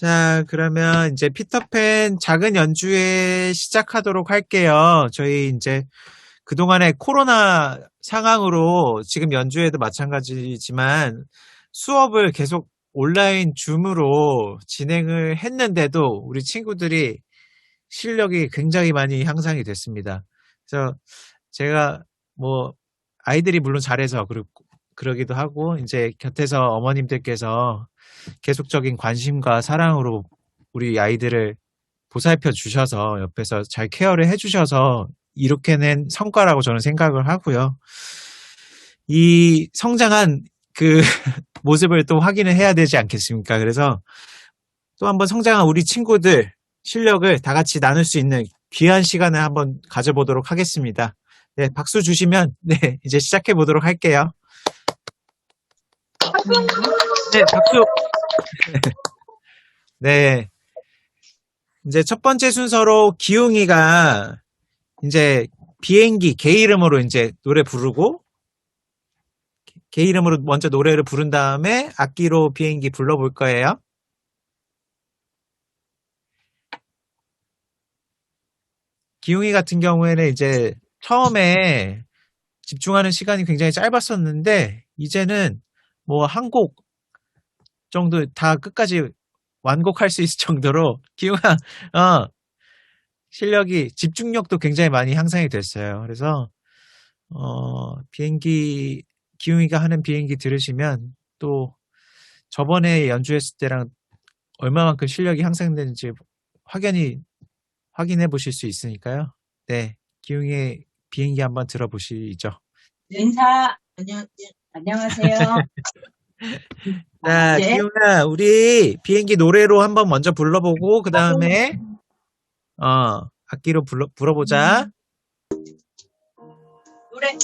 자, 그러면 이제 피터팬 작은 연주회 시작하도록 할게요. 저희 이제 그동안의 코로나 상황으로 지금 연주회도 마찬가지지만 수업을 계속 온라인 줌으로 진행을 했는데도 우리 친구들이 실력이 굉장히 많이 향상이 됐습니다. 그래서 제가 뭐 아이들이 물론 잘해서 그렇고 그러기도 하고 이제 곁에서 어머님들께서 계속적인 관심과 사랑으로 우리 아이들을 보살펴 주셔서 옆에서 잘 케어를 해 주셔서 이렇게 낸 성과라고 저는 생각을 하고요. 이 성장한 그 모습을 또 확인을 해야 되지 않겠습니까? 그래서 또 한번 성장한 우리 친구들 실력을 다 같이 나눌 수 있는 귀한 시간을 한번 가져보도록 하겠습니다. 네, 박수 주시면 네, 이제 시작해 보도록 할게요. 네, 박수. 네. 이제 첫 번째 순서로 기웅이가 이제 비행기 개 이름으로 이제 노래 부르고 개 이름으로 먼저 노래를 부른 다음에 악기로 비행기 불러볼 거예요. 기웅이 같은 경우에는 이제 처음에 집중하는 시간이 굉장히 짧았었는데 이제는 뭐 한 곡 정도 다 끝까지 완곡할 수 있을 정도로 기웅아 어 실력이 집중력도 굉장히 많이 향상이 됐어요. 그래서 어 비행기 기웅이가 하는 비행기 들으시면 또 저번에 연주했을 때랑 얼마만큼 실력이 향상되는지 확연히 확인해 보실 수 있으니까요. 네, 기웅이의 비행기 한번 들어보시죠. 인사 안녕 안녕하세요. 자, 네. 기웅아, 우리 비행기 노래로 한번 먼저 불러보고 그 다음에 어 악기로 불러 불어보자. 노래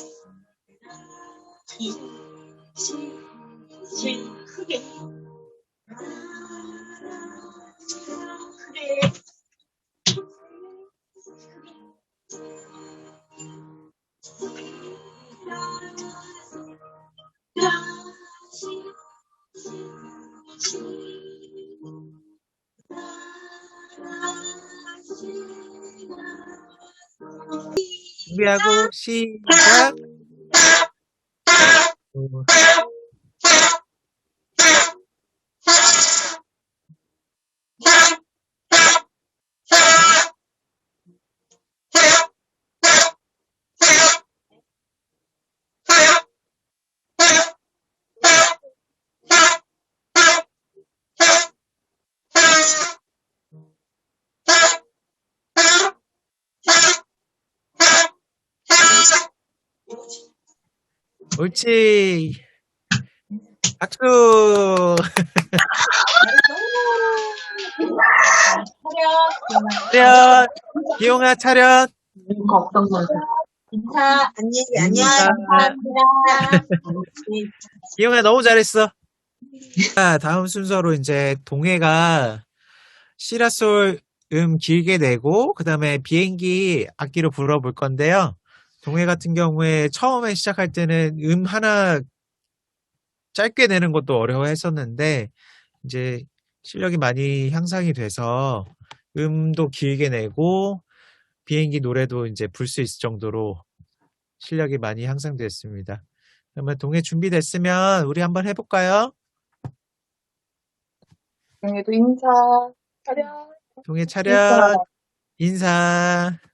이, 시, 시, 크게 준비하 옳지. 박수. 차렷 차렷. 기용아 차렷. 걱정 마. 인사 안녕히 안녕. 기용아 너무 잘했어. 자, 다음 순서로 이제 동해가 시라솔 음 길게 내고 그 다음에 비행기 악기로 불어볼 건데요. 동해 같은 경우에 처음에 시작할 때는 음 하나 짧게 내는 것도 어려워했었는데 이제 실력이 많이 향상이 돼서 음도 길게 내고 비행기 노래도 이제 불 수 있을 정도로 실력이 많이 향상됐습니다. 그러면 동해 준비됐으면 우리 한번 해볼까요? 동해도 인사, 차렷, 동해 차렷 인사. 그리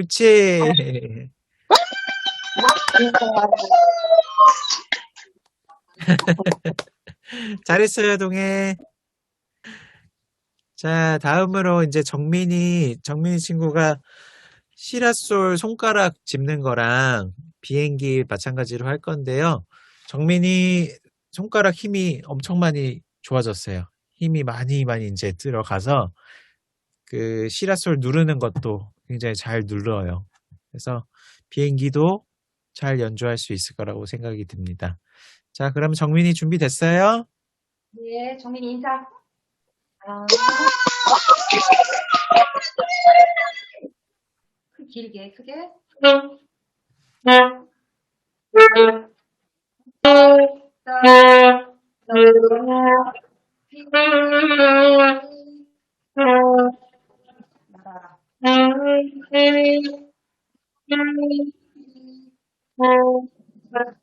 옳지. 잘했어요, 동해. 자, 다음으로 이제 정민이, 정민이 친구가 시라솔 손가락 짚는 거랑 비행기 마찬가지로 할 건데요. 정민이 손가락 힘이 엄청 많이 좋아졌어요. 힘이 많이 많이 이제 들어가서 그 시라솔 누르는 것도 굉장히 잘 눌러요. 그래서 비행기도 잘 연주할 수 있을 거라고 생각이 듭니다. 자, 그럼 정민이 준비됐어요? 네, 정민이 인사. 아. 크- 길게, 크게.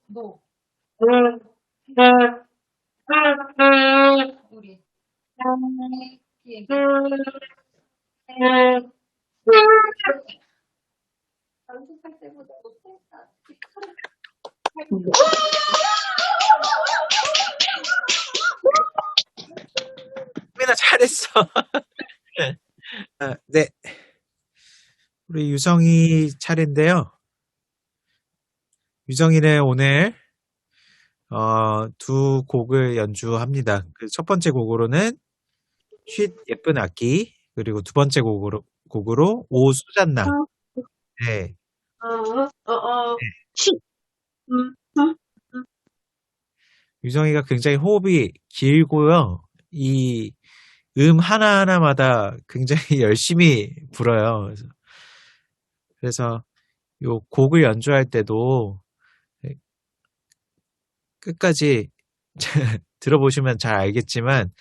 노, 우리. 비행기. 연습할 때보다 못했다. 민아 잘했어. 아, 네. 우리 유성이 차례인데요. 유성이는 오늘 어, 두 곡을 연주합니다. 그 첫 번째 곡으로는 쉿 예쁜 악기 그리고 두 번째 곡으로 곡으로 오 수잔나. 네. 어, 어. 유성이가 굉장히 호흡이 길고요. 이 음 하나하나마다 굉장히 열심히 불어요. 그래서, 그래서 요 곡을 연주할 때도 끝까지 들어보시면 잘 알겠지만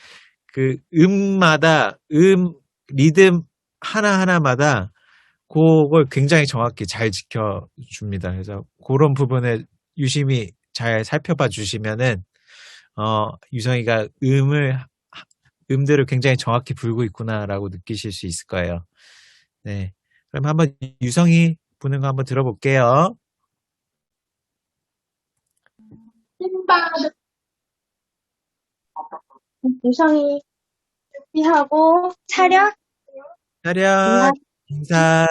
그 음마다 음 리듬 하나하나마다 곡을 굉장히 정확히 잘 지켜줍니다. 그래서 그런 부분을 유심히 잘 살펴봐 주시면은 어, 유성이가 음을 음들을 굉장히 정확히 불고 있구나라고 느끼실 수 있을 거예요. 네. 그럼 한번 유성이 부는 거 한번 들어볼게요. 유성이 준비하고 차렷. 차렷, 인사.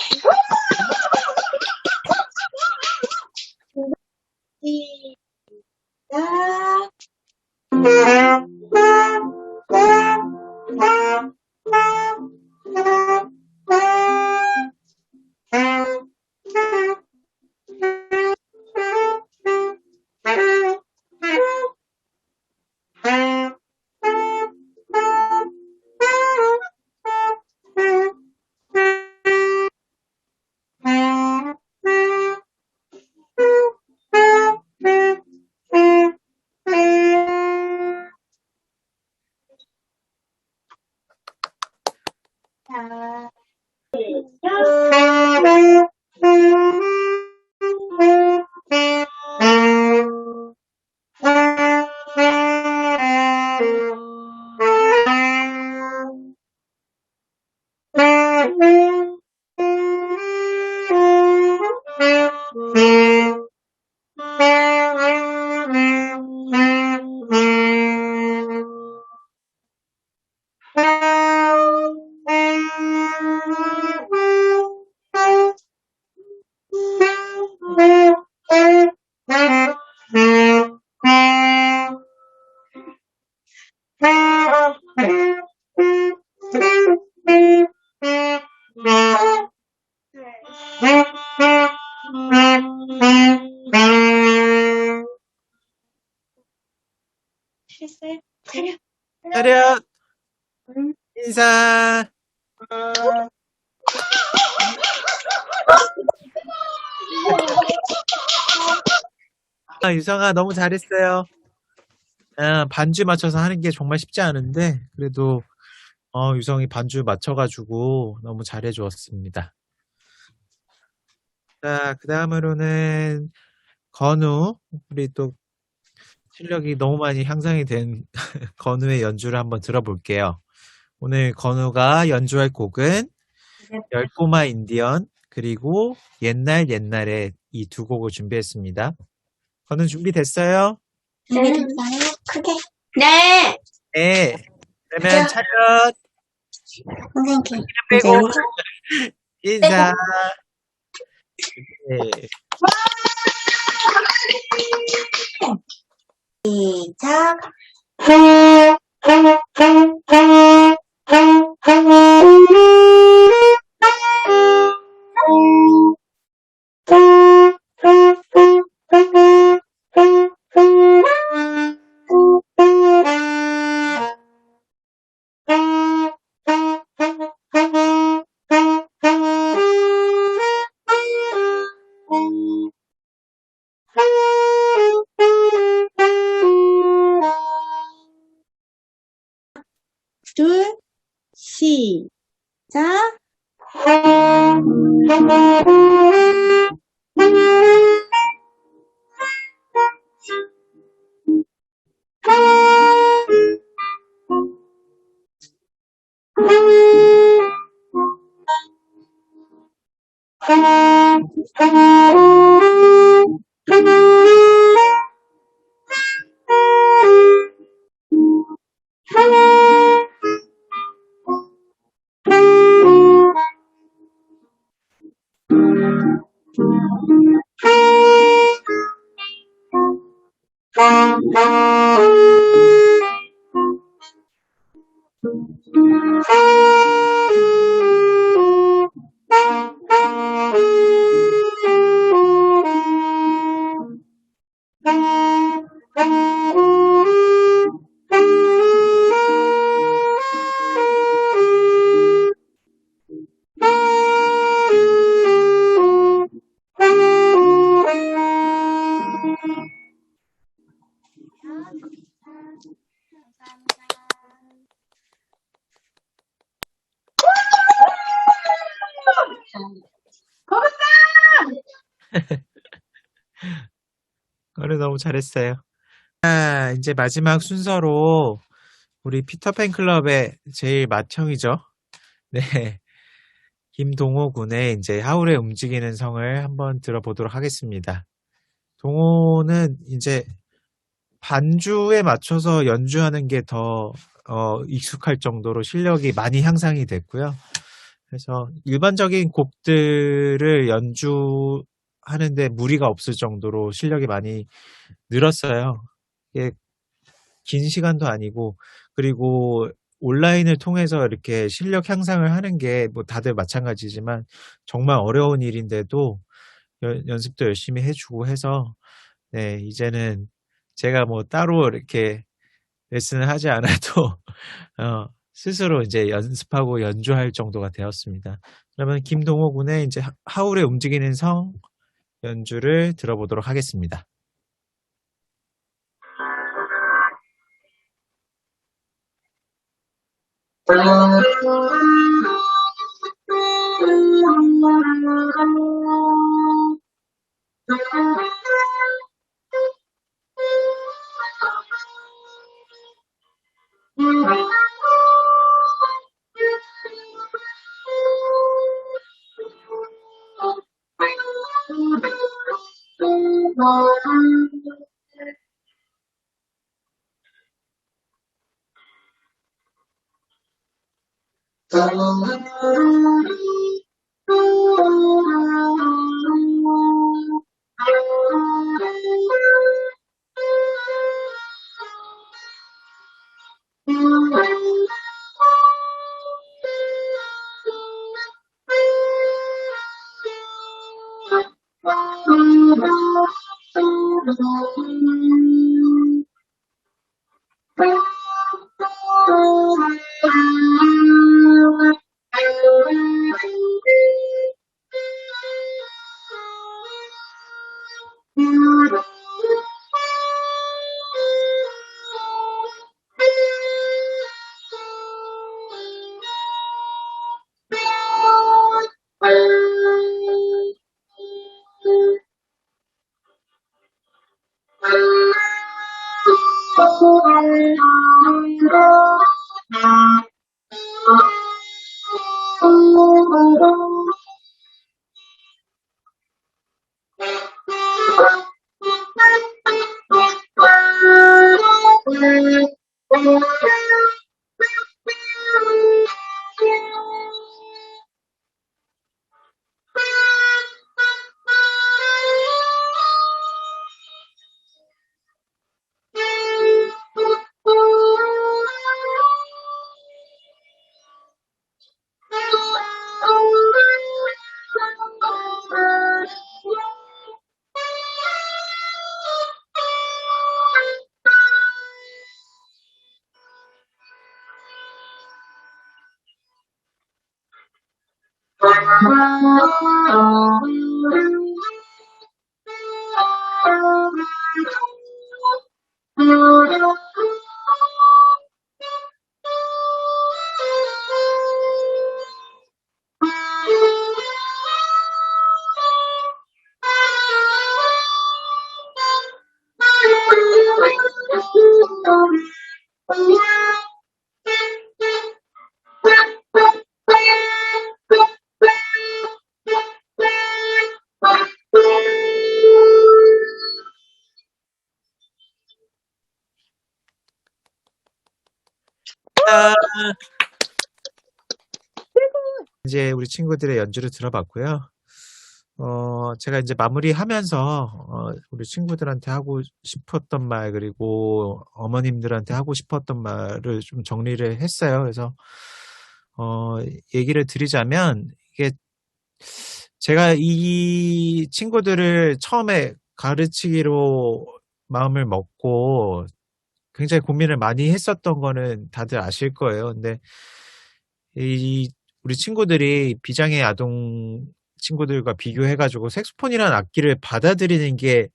시작. 차렷, 인사. 아, 유성아, 너무 잘했어요. 아, 반주 맞춰서 하는 게 정말 쉽지 않은데, 그래도, 어, 유성이 반주 맞춰가지고 너무 잘해주었습니다. 자, 그 다음으로는, 건우, 우리 또, 실력이 너무 많이 향상이 된 건우의 연주를 한번 들어볼게요. 오늘 건우가 연주할 곡은, 열꼬마 인디언, 그리고 옛날 옛날에 이 두 곡을 준비했습니다. 건우 준비됐어요? 네. 크게. 네. 네. 그러면 차렷 선생님. 빼고 인사. 네. 시작. 둘, 시작. 오늘 너무 잘했어요. 자, 이제 마지막 순서로 우리 피터팬 클럽의 제일 맏형이죠. 네. 김동호 군의 이제 하울의 움직이는 성을 한번 들어보도록 하겠습니다. 동호는 이제 반주에 맞춰서 연주하는 게더 어, 익숙할 정도로 실력이 많이 향상이 됐고요. 그래서 일반적인 곡들을 연주 하는데 무리가 없을 정도로 실력이 많이 늘었어요. 이게 긴 시간도 아니고 그리고 온라인을 통해서 이렇게 실력 향상을 하는 게 뭐 다들 마찬가지지만 정말 어려운 일인데도 연, 연습도 열심히 해주고 해서 네 이제는 제가 뭐 따로 이렇게 레슨을 하지 않아도 어, 스스로 이제 연습하고 연주할 정도가 되었습니다. 그러면 김동호 군의 이제 하- 하울의 움직이는 성 연주를 들어보도록 하겠습니다. 음. 친구들의 연주를 들어봤고요. 어, 제가 이제 마무리하면서 어, 우리 친구들한테 하고 싶었던 말 그리고 어머님들한테 하고 싶었던 말을 좀 정리를 했어요. 그래서 어, 얘기를 드리자면 이게 제가 이 친구들을 처음에 가르치기로 마음을 먹고 굉장히 고민을 많이 했었던 거는 다들 아실 거예요. 근데 이 우리 친구들이 비장의 아동 친구들과 비교해가지고 색소폰이라는 악기를 받아들이는 게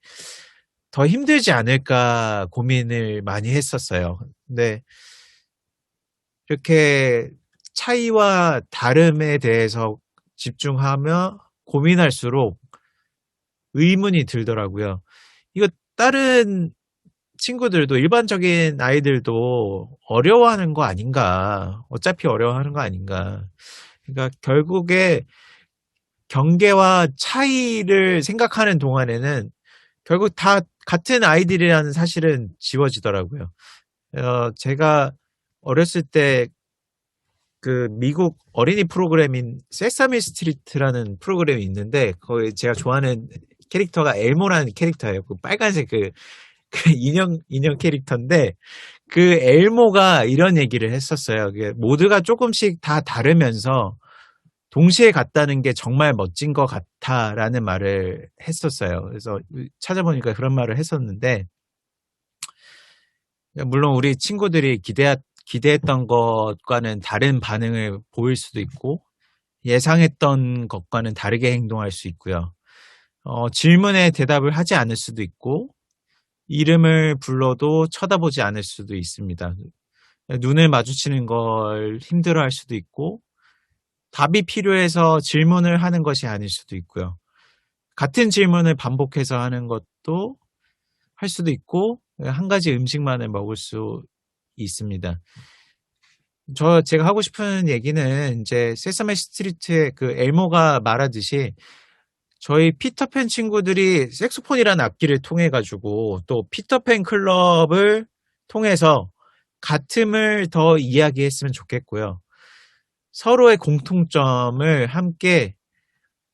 더 힘들지 않을까 고민을 많이 했었어요. 근데 이렇게 차이와 다름에 대해서 집중하며 고민할수록 의문이 들더라고요. 이거 다른 친구들도 일반적인 아이들도 어려워하는 거 아닌가. 어차피 어려워하는 거 아닌가. 그러니까 결국에 경계와 차이를 생각하는 동안에는 결국 다 같은 아이들이라는 사실은 지워지더라고요. 어, 제가 어렸을 때 그 미국 어린이 프로그램인 세사미 스트리트라는 프로그램이 있는데 거기 제가 좋아하는 캐릭터가 엘모라는 캐릭터예요. 그 빨간색 그, 그 인형 인형 캐릭터인데 그 엘모가 이런 얘기를 했었어요. 그게 모두가 조금씩 다 다르면서 동시에 갔다는 게 정말 멋진 것 같아라는 말을 했었어요. 그래서 찾아보니까 그런 말을 했었는데 물론 우리 친구들이 기대 기대했던 것과는 다른 반응을 보일 수도 있고 예상했던 것과는 다르게 행동할 수 있고요. 어, 질문에 대답을 하지 않을 수도 있고 이름을 불러도 쳐다보지 않을 수도 있습니다. 눈을 마주치는 걸 힘들어 할 수도 있고 답이 필요해서 질문을 하는 것이 아닐 수도 있고요. 같은 질문을 반복해서 하는 것도 할 수도 있고 한 가지 음식만을 먹을 수 있습니다. 저 제가 하고 싶은 얘기는 이제 세사메 스트리트의 그 엘모가 말하듯이 저희 피터팬 친구들이 색소폰이라는 악기를 통해 가지고 또 피터팬 클럽을 통해서 같음을 더 이야기했으면 좋겠고요. 서로의 공통점을 함께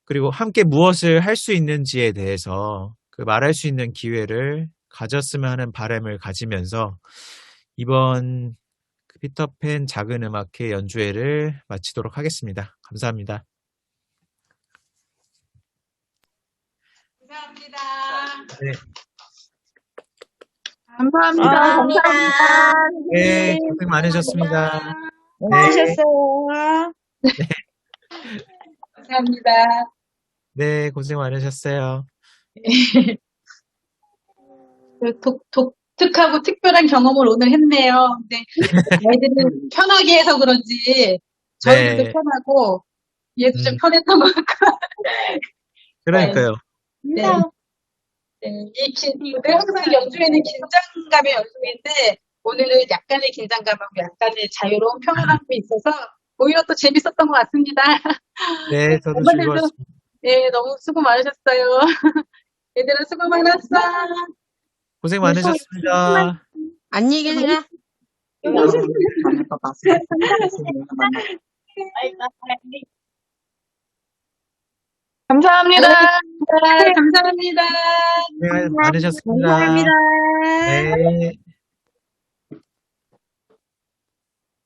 그리고 함께 무엇을 할 수 있는지에 대해서 그 말할 수 있는 기회를 가졌으면 하는 바람을 가지면서 이번 그 피터팬 작은 음악회 연주회를 마치도록 하겠습니다. 감사합니다. 감사합니다. 네, 감사합니다. 아, 감사합니다. 네 고생 많으셨습니다. 네, 하셨어요. 감사합니다. 네 고생 많으셨어요. 그 독, 독특하고 특별한 경험을 오늘 했네요. 근데 아이들은 편하게 해서 그런지 저희들도 네. 편하고 얘도 좀 음. 편했던 것 같고 그러니까요. 네. 네. 이 긴, 늘 항상 연주회는 긴장감의 연주회인데 오늘은 약간의 긴장감하고 약간의 자유로운 평온함이 있어서 오히려 또 재밌었던 것 같습니다. 네, 저도 엄마들도 즐거웠습니다. 네, 너무 수고 많으셨어요. 얘들아 수고 많았어. 고생 많으셨습니다. 안녕히 계세요. 감사합니다. 네, 감사합니다. 네, 많으셨습니다. 감사합니다. 네.